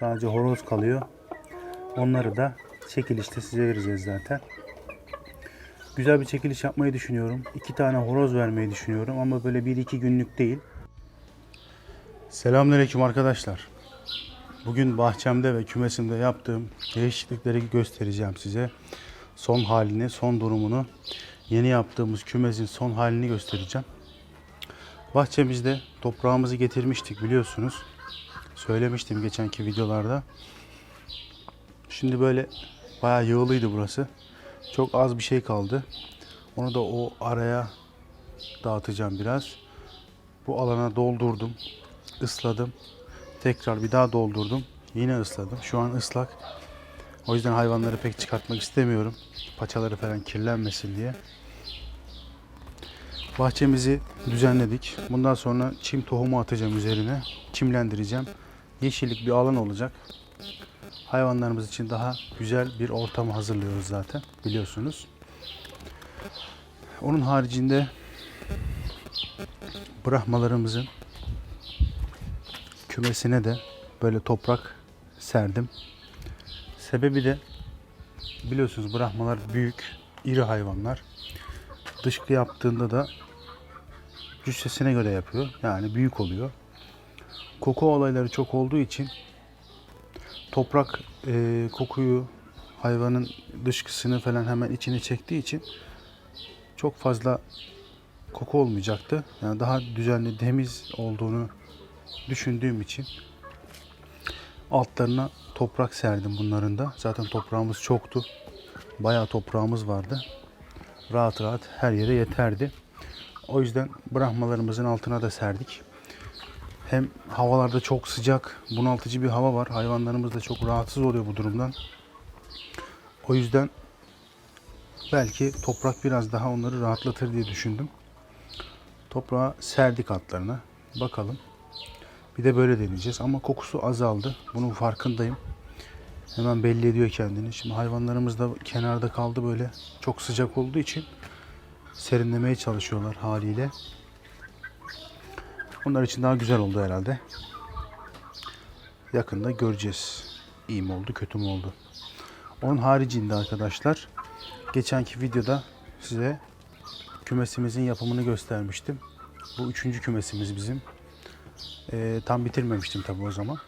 Sadece horoz kalıyor. Onları da çekilişte size vereceğiz zaten. Güzel bir çekiliş yapmayı düşünüyorum. İki tane horoz vermeyi düşünüyorum ama böyle bir iki günlük değil. Selamünaleyküm arkadaşlar. Bugün bahçemde ve kümesimde yaptığım değişiklikleri göstereceğim size. Son halini, son durumunu, yeni yaptığımız kümesin son halini göstereceğim. Bahçemizde toprağımızı getirmiştik biliyorsunuz. Söylemiştim geçenki videolarda. Şimdi böyle bayağı yığılıydı burası. Çok az bir şey kaldı. Onu da o araya dağıtacağım biraz. Bu alana doldurdum. ısladım. Tekrar bir daha doldurdum. Yine ısladım. Şu an ıslak. O yüzden hayvanları pek çıkartmak istemiyorum. Paçaları falan kirlenmesin diye. Bahçemizi düzenledik. Bundan sonra çim tohumu atacağım üzerine. Çimlendireceğim. Yeşillik bir alan olacak. Hayvanlarımız için daha güzel bir ortam hazırlıyoruz zaten biliyorsunuz. Onun haricinde brahmalarımızın kümesine de böyle toprak serdim. Sebebi de biliyorsunuz brahmalar büyük, iri hayvanlar. Dışkı yaptığında da cüssesine göre yapıyor. Yani büyük oluyor. Koku olayları çok olduğu için toprak e, kokuyu hayvanın dışkısını falan hemen içine çektiği için çok fazla koku olmayacaktı. Yani daha düzenli, temiz olduğunu düşündüğüm için altlarına toprak serdim bunların da. Zaten toprağımız çoktu. Bayağı toprağımız vardı. Rahat rahat her yere yeterdi. O yüzden brahmalarımızın altına da serdik. Hem havalarda çok sıcak, bunaltıcı bir hava var. Hayvanlarımız da çok rahatsız oluyor bu durumdan. O yüzden belki toprak biraz daha onları rahatlatır diye düşündüm. Toprağa serdik altlarına. Bakalım. Bir de böyle deneyeceğiz. Ama kokusu azaldı. Bunun farkındayım. Hemen belli ediyor kendini. Şimdi hayvanlarımız da kenarda kaldı böyle. Çok sıcak olduğu için serinlemeye çalışıyorlar haliyle. Onlar için daha güzel oldu herhalde. Yakında göreceğiz. İyi mi oldu, kötü mü oldu. Onun haricinde arkadaşlar geçenki videoda size kümesimizin yapımını göstermiştim. Bu üçüncü kümesimiz bizim. Ee, tam bitirmemiştim tabi o zaman.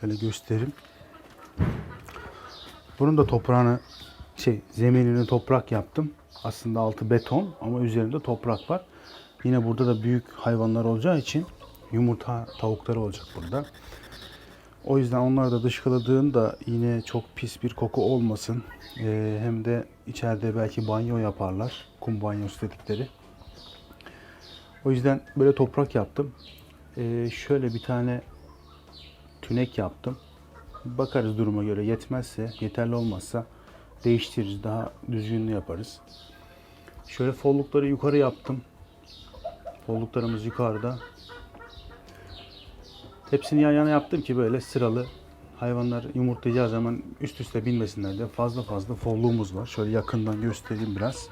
Şöyle göstereyim. Bunun da toprağını şey zeminini toprak yaptım. Aslında altı beton ama üzerinde toprak var. Yine burada da büyük hayvanlar olacağı için yumurta tavukları olacak burada. O yüzden onları da dışkıladığında yine çok pis bir koku olmasın. Ee, hem de içeride belki banyo yaparlar. Kum banyosu dedikleri. O yüzden böyle toprak yaptım. Ee, şöyle bir tane tünek yaptım. Bakarız duruma göre yetmezse, yeterli olmazsa değiştiririz. Daha düzgününü yaparız. Şöyle follukları yukarı yaptım. Folluklarımız yukarıda. Hepsini yan yana yaptım ki böyle sıralı hayvanlar yumurtlayacağı zaman üst üste binmesinler diye fazla fazla folluğumuz var. Şöyle yakından göstereyim biraz.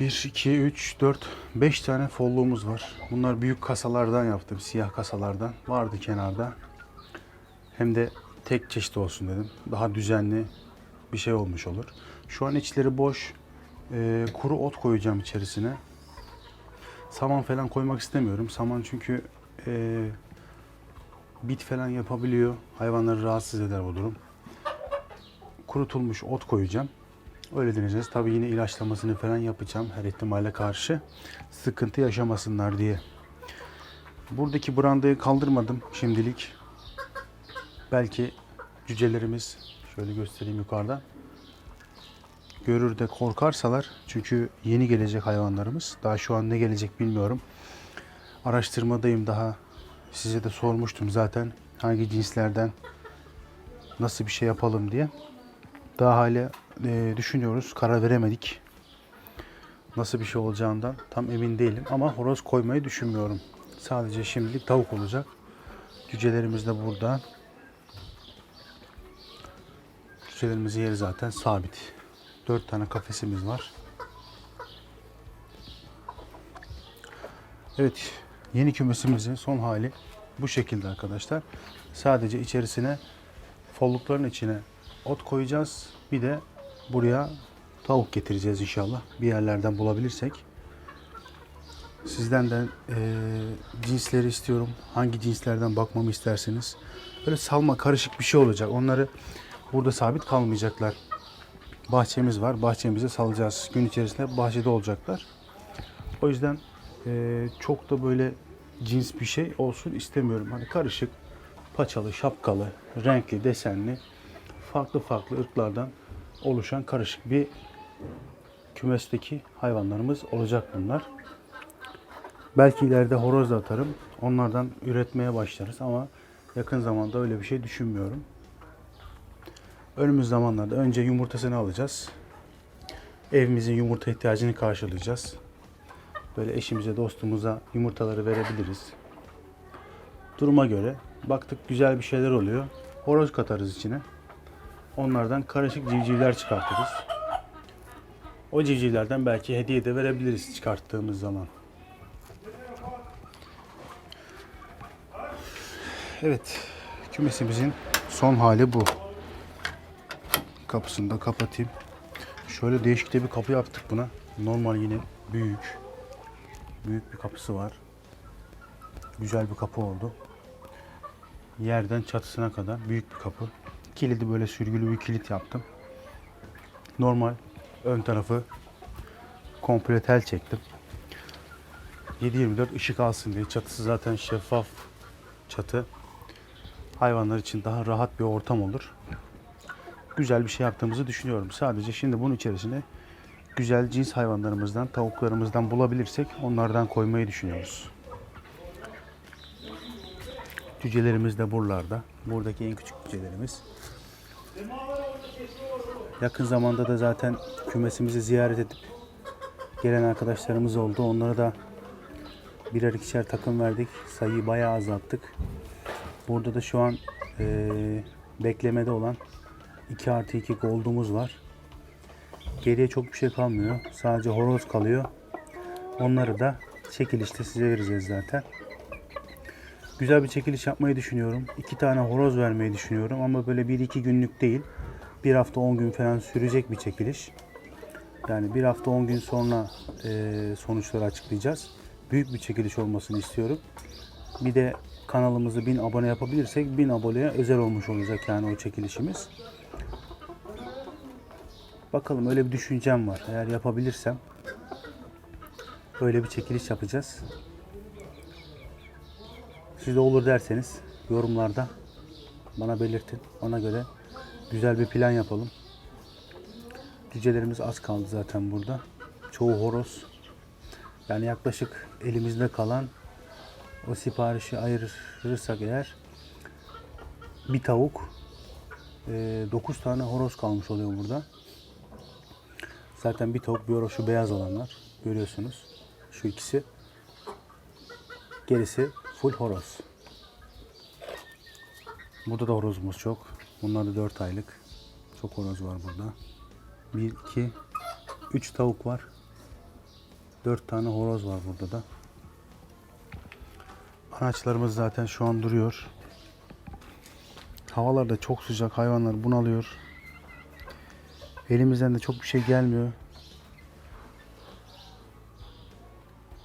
1, 2, 3, 4, 5 tane folluğumuz var. Bunlar büyük kasalardan yaptım. Siyah kasalardan. Vardı kenarda. Hem de tek çeşit olsun dedim. Daha düzenli bir şey olmuş olur. Şu an içleri boş. Ee, kuru ot koyacağım içerisine. Saman falan koymak istemiyorum. Saman çünkü e, bit falan yapabiliyor. Hayvanları rahatsız eder bu durum. Kurutulmuş ot koyacağım. Öyle deneyeceğiz. Tabii yine ilaçlamasını falan yapacağım her ihtimale karşı. Sıkıntı yaşamasınlar diye. Buradaki brandayı kaldırmadım şimdilik. Belki cücelerimiz şöyle göstereyim yukarıdan. Görür de korkarsalar çünkü yeni gelecek hayvanlarımız. Daha şu an ne gelecek bilmiyorum. Araştırmadayım daha. Size de sormuştum zaten hangi cinslerden nasıl bir şey yapalım diye. Daha hala e, düşünüyoruz. Karar veremedik. Nasıl bir şey olacağından tam emin değilim. Ama horoz koymayı düşünmüyorum. Sadece şimdilik tavuk olacak. Cücelerimiz de burada. Cücelerimizin yeri zaten sabit. Dört tane kafesimiz var. Evet. Yeni kümesimizin son hali bu şekilde arkadaşlar. Sadece içerisine follukların içine ot koyacağız. Bir de buraya tavuk getireceğiz inşallah. Bir yerlerden bulabilirsek. Sizden de eee, cinsleri istiyorum. Hangi cinslerden bakmamı isterseniz. Böyle salma karışık bir şey olacak. Onları burada sabit kalmayacaklar. Bahçemiz var. Bahçemize salacağız. Gün içerisinde bahçede olacaklar. O yüzden eee, çok da böyle cins bir şey olsun istemiyorum. Hani karışık, paçalı, şapkalı, renkli, desenli, farklı farklı ırklardan oluşan karışık bir kümesteki hayvanlarımız olacak bunlar. Belki ileride horoz da atarım. Onlardan üretmeye başlarız ama yakın zamanda öyle bir şey düşünmüyorum. Önümüz zamanlarda önce yumurtasını alacağız. Evimizin yumurta ihtiyacını karşılayacağız. Böyle eşimize, dostumuza yumurtaları verebiliriz. Duruma göre baktık güzel bir şeyler oluyor. Horoz katarız içine. Onlardan karışık civcivler çıkartırız. O civcivlerden belki hediye de verebiliriz çıkarttığımız zaman. Evet, kümesimizin son hali bu. Kapısını da kapatayım. Şöyle değişik de bir kapı yaptık buna. Normal yine büyük. Büyük bir kapısı var. Güzel bir kapı oldu. Yerden çatısına kadar büyük bir kapı. Kilidi böyle sürgülü bir kilit yaptım. Normal ön tarafı komple tel çektim. 7-24 ışık alsın diye. Çatısı zaten şeffaf çatı. Hayvanlar için daha rahat bir ortam olur. Güzel bir şey yaptığımızı düşünüyorum. Sadece şimdi bunun içerisine güzel cins hayvanlarımızdan, tavuklarımızdan bulabilirsek onlardan koymayı düşünüyoruz. Cücelerimiz de buralarda. Buradaki en küçük cücelerimiz. Yakın zamanda da zaten kümesimizi ziyaret edip gelen arkadaşlarımız oldu. Onlara da birer ikişer takım verdik. Sayıyı bayağı azalttık. Burada da şu an eee, beklemede olan 2 artı 2 gold'umuz var. Geriye çok bir şey kalmıyor. Sadece horoz kalıyor. Onları da çekilişte size vereceğiz zaten. Güzel bir çekiliş yapmayı düşünüyorum. İki tane horoz vermeyi düşünüyorum ama böyle bir iki günlük değil. Bir hafta 10 gün falan sürecek bir çekiliş. Yani bir hafta 10 gün sonra eee, sonuçları açıklayacağız. Büyük bir çekiliş olmasını istiyorum. Bir de kanalımızı 1000 abone yapabilirsek 1000 aboneye özel olmuş olacak yani o çekilişimiz. Bakalım öyle bir düşüncem var. Eğer yapabilirsem öyle bir çekiliş yapacağız. Siz de olur derseniz yorumlarda bana belirtin. Ona göre güzel bir plan yapalım. Cücelerimiz az kaldı zaten burada. Çoğu horoz. Yani yaklaşık elimizde kalan o siparişi ayırırsak eğer bir tavuk 9 tane horoz kalmış oluyor burada. Zaten bir tavuk bir şu beyaz olanlar görüyorsunuz. Şu ikisi. Gerisi full horoz. Burada da horozumuz çok. Bunlar da 4 aylık. Çok horoz var burada. 1, 2, 3 tavuk var. 4 tane horoz var burada da. Anaçlarımız zaten şu an duruyor. Havalar da çok sıcak. Hayvanlar bunalıyor. Elimizden de çok bir şey gelmiyor.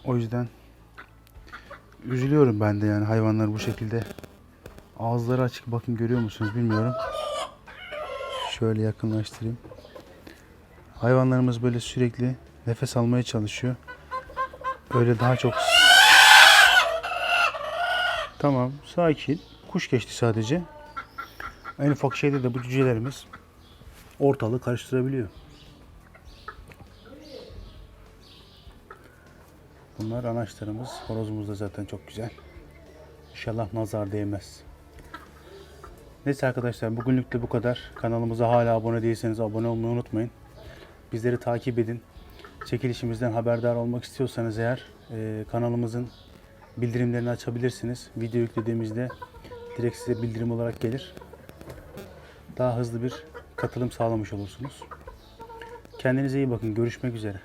O yüzden üzülüyorum ben de yani hayvanlar bu şekilde ağızları açık bakın görüyor musunuz bilmiyorum. Şöyle yakınlaştırayım. Hayvanlarımız böyle sürekli nefes almaya çalışıyor. Öyle daha çok Tamam, sakin. Kuş geçti sadece. En ufak şeyde de bu cücelerimiz ortalığı karıştırabiliyor. Bunlar anaçlarımız. Horozumuz da zaten çok güzel. İnşallah nazar değmez. Neyse arkadaşlar bugünlük de bu kadar. Kanalımıza hala abone değilseniz abone olmayı unutmayın. Bizleri takip edin. Çekilişimizden haberdar olmak istiyorsanız eğer e, kanalımızın bildirimlerini açabilirsiniz. Video yüklediğimizde direkt size bildirim olarak gelir. Daha hızlı bir katılım sağlamış olursunuz. Kendinize iyi bakın. Görüşmek üzere.